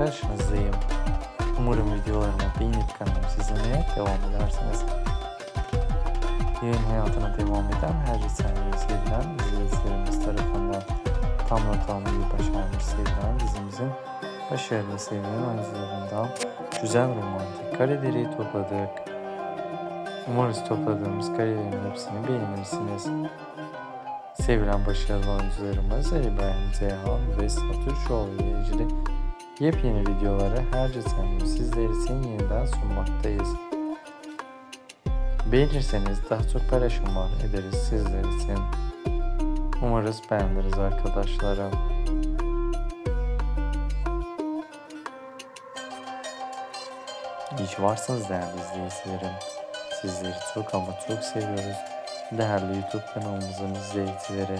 karşınızdayım. Umarım videolarımı beğenip kanalımı izlemeye devam edersiniz. Yayın hayatına devam eden her risaleyi sevilen izleyicilerimiz tarafından tam not almayı başarmış sevilen dizimizin başarılı sevilen oyuncularından güzel romantik kareleri topladık. Umarız topladığımız karelerin hepsini beğenirsiniz. Sevilen başarılı oyuncularımız İbrahim Zeyhan ve Satür Şoğlu ile ilgili yepyeni videoları her cezanın sizler için yeniden sunmaktayız. Beğenirseniz daha çok paylaşımlar ederiz sizler için. Umarız beğeniriz arkadaşlarım. İyi ki varsınız değerli izleyicilerim. Sizleri çok ama çok seviyoruz. Değerli YouTube kanalımızın izleyicileri.